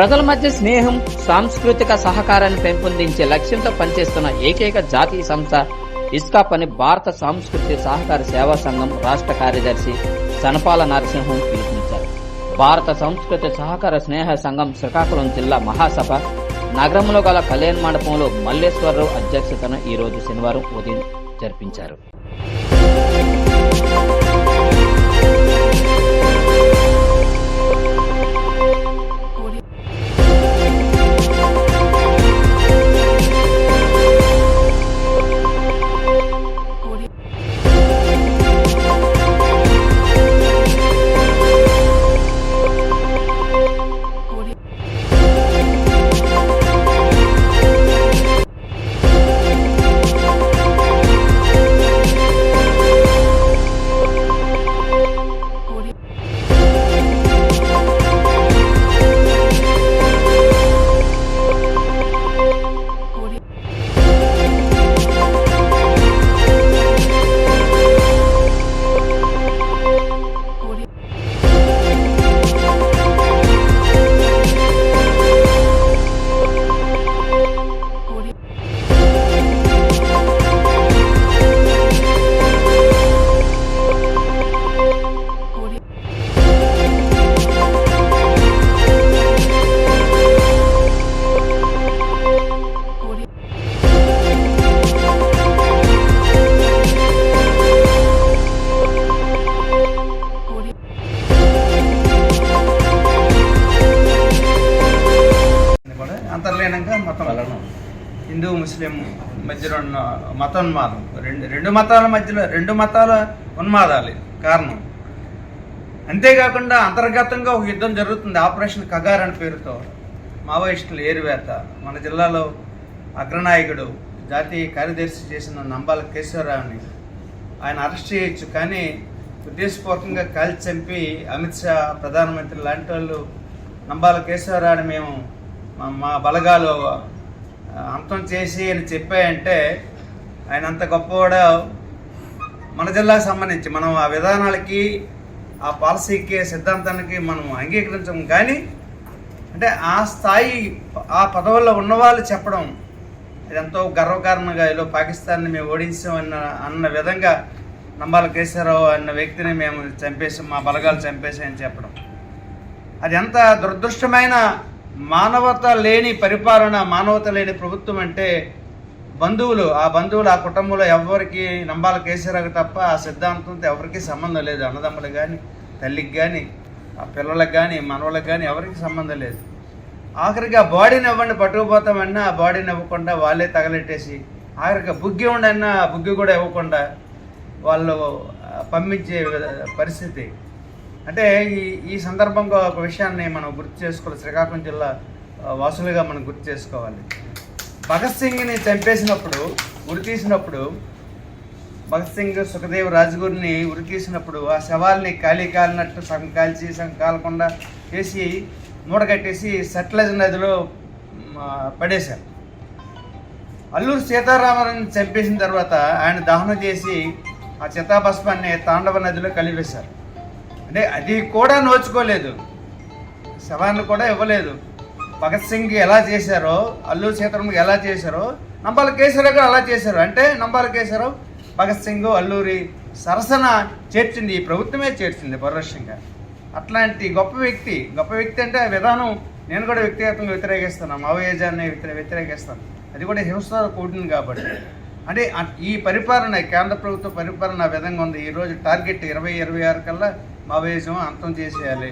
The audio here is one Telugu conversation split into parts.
ప్రజల మధ్య స్నేహం సాంస్కృతిక సహకారాన్ని పెంపొందించే లక్ష్యంతో పనిచేస్తున్న ఏకైక జాతీయ సంస్థ ఇస్కాప్ అని భారత సాంస్కృతిక సహకార సేవా సంఘం రాష్ట్ర కార్యదర్శి సనపాల నరసింహం పిలుపునిచ్చారు. భారత సంస్కృతి సహకార స్నేహ సంఘం శ్రీకాకుళం జిల్లా మహాసభ నగరంలో గల కళ్యాణ మండపంలో మల్లేశ్వరరావు అధ్యక్షతన ఈ రోజు శనివారం ఉదయం జరిపించారు. హిందూ ముస్లిం మధ్యలో ఉన్న మతోన్మాదం. రెండు రెండు మతాల మధ్యలో రెండు మతాల ఉన్మాదాలు కారణం. అంతేకాకుండా అంతర్గతంగా ఒక యుద్ధం జరుగుతుంది. ఆపరేషన్ కగార్ అనే పేరుతో. మావోయిస్టులు ఏరువేత. మన జిల్లాలో అగ్రనాయకుడు జాతీయ కార్యదర్శి చేసిన నంబాల కేశవరావుని ఆయన అరెస్ట్ చేయొచ్చు. కానీ ఉద్దేశపూర్వకంగా కాల్చి చంపి అమిత్ షా ప్రధానమంత్రి లాంటి వాళ్ళు నంబాల కేశవరావుని మేము మా- మా బలగాలు అంతం చేసి అని చెప్పాయంటే ఆయన అంత గొప్పవాడు? మన జిల్లాకు సంబంధించి మనం ఆ విధానాలకి ఆ పాలసీకి సిద్ధాంతానికి మనం అంగీకరించం కానీ అంటే ఆ స్థాయి ఆ పదవుల్లో ఉన్నవాళ్ళు చెప్పడం ఇది ఎంతో గర్వకారణంగా ఏదో పాకిస్తాన్ని మేము ఓడించాం అన్న అన్న విధంగా నంబాల కేశవరావు అన్న వ్యక్తిని మేము చంపేసాం మా బలగాలు చంపేసాయని చెప్పడం. అది ఎంత దురదృష్టమైన మానవత లేని పరిపాలన మానవత లేని ప్రభుత్వం అంటే బంధువులు. ఆ బంధువులు ఆ కుటుంబంలో ఎవరికి నంబాల కేసీఆర్కి తప్ప ఆ సిద్ధాంతంతో ఎవరికి సంబంధం లేదు. అన్నదమ్ములకు కానీ తల్లికి కానీ ఆ పిల్లలకు కానీ మనవలకు కానీ ఎవరికి సంబంధం లేదు. ఆఖరికి ఆ బాడీని ఇవ్వండి పట్టుకుపోతామన్నా ఆ బాడీని ఇవ్వకుండా వాళ్ళే తగలెట్టేసి ఆఖరికి బుగ్గి ఉండన్నా బుగ్గి కూడా ఇవ్వకుండా వాళ్ళు పంపించే పరిస్థితి. అంటే ఈ ఈ సందర్భంగా ఒక విషయాన్ని మనం గుర్తు చేసుకోవాలి. శ్రీకాకుళం జిల్లా వాసులుగా మనం గుర్తు చేసుకోవాలి. భగత్ సింగ్ని చంపేసినప్పుడు ఉరి తీసినప్పుడు భగత్ సింగ్ సుఖదేవ్ రాజ్గురిని ఉరి తీసినప్పుడు ఆ శవాల్ని ఖాళీ కాలినట్టు సగం కాల్చి సగం కాలకుండా చేసి మూడగట్టేసి సట్లజ్ నదిలో పడేశారు. అల్లూరు సీతారామరావుని చంపేసిన తర్వాత ఆయన దహనం చేసి ఆ చితాభస్మాన్ని తాండవ నదిలో కలిపేశారు. అంటే అది కూడా నోచుకోలేదు. శవాన్ని కూడా ఇవ్వలేదు. భగత్ సింగ్ ఎలా చేశారో అల్లు సీతారామకి ఎలా చేశారో నంబాల కేశవరావు కూడా అలా చేశారు. అంటే నంబాల కేశవరావు భగత్ సింగ్ అల్లూరి సరసన చేర్చింది ఈ ప్రభుత్వమే చేర్చింది పరోక్షంగా. అట్లాంటి గొప్ప వ్యక్తి గొప్ప వ్యక్తి అంటే ఆ విధానం నేను కూడా వ్యక్తిగతంగా వ్యతిరేకిస్తాను మావోయిజాన్ని వ్యతిరే వ్యతిరేకిస్తాను. అది కూడా హింసతో కూడింది కాబట్టి. అంటే ఈ పరిపాలన కేంద్ర ప్రభుత్వ పరిపాలన ఆ విధంగా ఉంది. ఈరోజు టార్గెట్ ఇరవై ఇరవై ఆరు కల్లా మావోయిజం అంతం చేసేయాలి.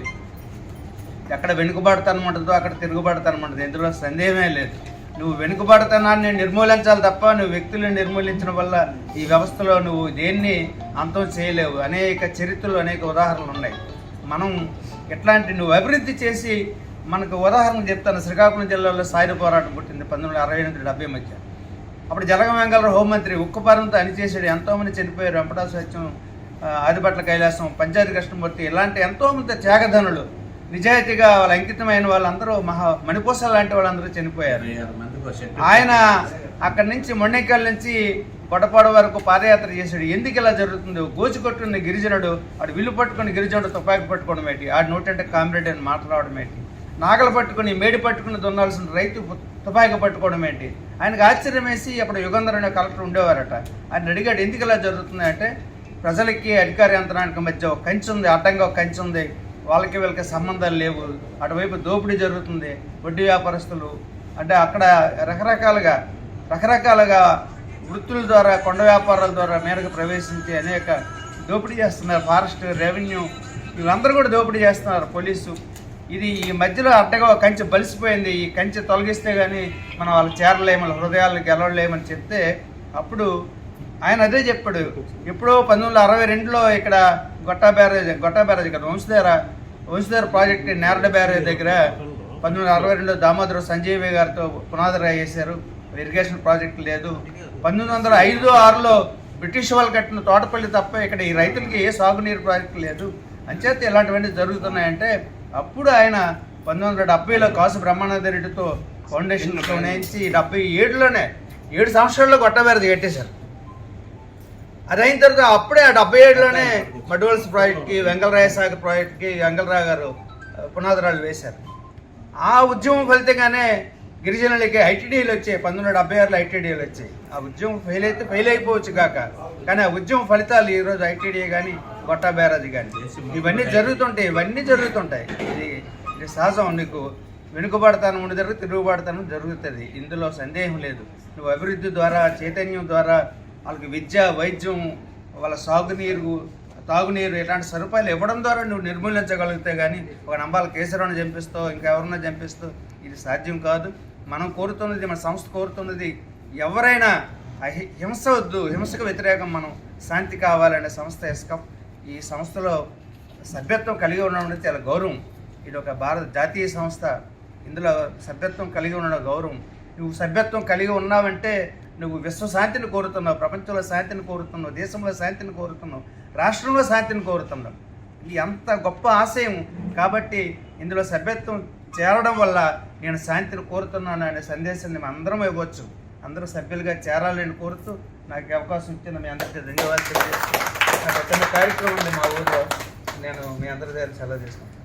ఎక్కడ వెనుకబాటుతనం అక్కడ తిరుగుబాటుతనం ఉంటుంది ఇందులో సందేహమే లేదు. నువ్వు వెనుకబడతానాన్ని నిర్మూలించాలి తప్ప నువ్వు వ్యక్తులను నిర్మూలించడం వల్ల ఈ వ్యవస్థలో నువ్వు దేన్ని అంతం చేయలేవు. అనేక చరిత్రలు అనేక ఉదాహరణలు ఉన్నాయి. మనం ఎట్లాంటి నువ్వు అభివృద్ధి చేసి మనకు ఉదాహరణ చెప్తాను. శ్రీకాకుళం జిల్లాలో సాయుధ పోరాటం పుట్టింది పంతొమ్మిది వందల అరవై ఎనిమిది డెబ్బై మధ్య. అప్పుడు జలగ వెంగళరావు హోంమంత్రి ఉక్కుపారంతో అనిచేశాడు ఎంతోమంది చనిపోయారు. వెంపటా సత్యం ఆదిపట్ల కైలాసం పంచాయతీ కృష్ణమూర్తి ఇలాంటి ఎంతోమంది త్యాగధనులు నిజాయితీగా వాళ్ళ అంకితమైన వాళ్ళందరూ మహా మణిపూస లాంటి వాళ్ళందరూ చనిపోయారు. ఆయన అక్కడి నుంచి మొండెక్కల్ నుంచి గొడపాడ వరకు పాదయాత్ర చేశాడు. ఎందుకు ఇలా జరుగుతుంది? గోచి కొట్టున్న గిరిజనుడు ఆడు విల్లు పట్టుకుని గిరిజనుడు తుపాకి పట్టుకోవడం ఏంటి? ఆడు నోటంటే కామ్రేడ్ అని మాట్లాడడం ఏంటి? నాగలు పట్టుకుని మేడి పట్టుకుని దున్నాల్సిన రైతు తుపాకి పట్టుకోవడం ఏంటి? ఆయనకు ఆశ్చర్యం వేసి అప్పుడు యుగంధర్ అనే కలెక్టర్ ఉండేవారట. ఆయన అడిగాడు ఎందుకు ఇలా జరుగుతుంది అంటే ప్రజలకి అధికార యంత్రానికి మధ్య ఒక కంచి ఉంది అడ్డంగా ఒక కంచి ఉంది. వాళ్ళకి వీళ్ళకి సంబంధాలు లేవు. అటువైపు దోపిడీ జరుగుతుంది. వడ్డీ వ్యాపారస్తులు అంటే అక్కడ రకరకాలుగా రకరకాలుగా వృత్తుల ద్వారా కొండ వ్యాపారాల ద్వారా మేరకు ప్రవేశించి అనేక దోపిడీ చేస్తున్నారు. ఫారెస్ట్ రెవెన్యూ వీళ్ళందరూ కూడా దోపిడీ చేస్తున్నారు పోలీసు. ఇది ఈ మధ్యలో అడ్డగా కంచె బలిసిపోయింది. ఈ కంచె తొలగిస్తే కానీ మనం వాళ్ళు చేరలేము వాళ్ళ హృదయాలు గెలవలేమని చెప్తే అప్పుడు ఆయన అదే చెప్పాడు. ఎప్పుడో పంతొమ్మిది అరవై రెండులో ఇక్కడ గొట్టా బ్యారేజ్ గొట్టా బ్యారేజ్ కదా వంశధార వంశధార ప్రాజెక్ట్ నేరడ బ్యారేజ్ దగ్గర పంతొమ్మిది అరవై రెండులో దామోదర సంజీవి గారితో పునాది రాయి వేశారు. ఇరిగేషన్ ప్రాజెక్ట్ లేదు. పంతొమ్మిది వందల ఐదు ఆరులో బ్రిటిష్ వాళ్ళు కట్టిన తోటపల్లి తప్ప ఇక్కడ ఈ రైతులకి ఏ సాగునీరు ప్రాజెక్ట్ లేదు. అంచేత ఇలాంటివన్నీ జరుగుతున్నాయంటే అప్పుడు ఆయన పంతొమ్మిది వందల డెబ్బైలో కాసు బ్రహ్మానంద రెడ్డితో ఫౌండేషన్ వేయించి డెబ్బై ఏడులోనే ఏడు సంవత్సరాల్లో గొట్టబేరది కట్టేశారు. అది అయిన తర్వాత అప్పుడే ఆ డెబ్బై ఏడులోనే మడ్వల్స్ ప్రాజెక్ట్కి వెంగళరాయ సాగర్ ప్రాజెక్ట్కి వెంగళరావు గారు పునాదురాలు వేశారు. ఆ ఉద్యమం ఫలితంగానే గిరిజనులకి ఐటీడీలు వచ్చాయి. పంతొమ్మిది వందల డెబ్బై ఆరులో ఐటీడీలు వచ్చాయి. ఆ ఉద్యమం ఫెయిల్ అయితే ఫెయిల్ అయిపోవచ్చు కాక. కానీ ఆ ఉద్యమం ఫలితాలు ఈరోజు ఐటీడీ కానీ గొట్టా బ్యారాజీ కానీ ఇవన్నీ జరుగుతుంటాయి. ఇవన్నీ జరుగుతుంటాయి. ఇది ఇది సహజం. నీకు వెనుకబడతాను ఉండదు తిరుగుబడతాను జరుగుతుంది. ఇందులో సందేహం లేదు. నువ్వు అభివృద్ధి ద్వారా చైతన్యం ద్వారా వాళ్ళకి విద్య వైద్యం వాళ్ళ సాగునీరు తాగునీరు ఇలాంటి సదుపాయాలు ఇవ్వడం ద్వారా నువ్వు నిర్మూలించగలిగితే కానీ ఒక నంబాల కేసరావుని చంపిస్తావు ఇంకెవరన్నా చంపిస్తావు ఇది సాధ్యం కాదు. మనం కోరుతున్నది మన సంస్థ కోరుతున్నది ఎవరైనా హింస వద్దు హింసకు వ్యతిరేకం మనం శాంతి కావాలనే సంస్థ ఎస్కప్ ఈ సంస్థలో సభ్యత్వం కలిగి ఉండడం చాలా గౌరవం. ఇది ఒక భారత జాతీయ సంస్థ. ఇందులో సభ్యత్వం కలిగి ఉండడం గౌరవం. నువ్వు సభ్యత్వం కలిగి ఉన్నావంటే నువ్వు విశ్వశాంతిని కోరుతున్నావు ప్రపంచంలో శాంతిని కోరుతున్నావు దేశంలో శాంతిని కోరుతున్నావు రాష్ట్రంలో శాంతిని కోరుతున్నావు. ఇది అంత గొప్ప ఆశయం. కాబట్టి ఇందులో సభ్యత్వం చేరడం వల్ల నేను శాంతిని కోరుతున్నాను అనే సందేశాన్ని మేము అందరం ఇవ్వచ్చు. అందరూ సభ్యులుగా చేరాలని కోరుతూ నాకు అవకాశం ఇచ్చిన మీ అందరికీ ధన్యవాదాలు తెలియజేస్తాను చిన్న కార్యక్రమం ఉంది మా ఊర్లో. నేను మీ అందరి దగ్గర సెలవు తీసుకుంటాను.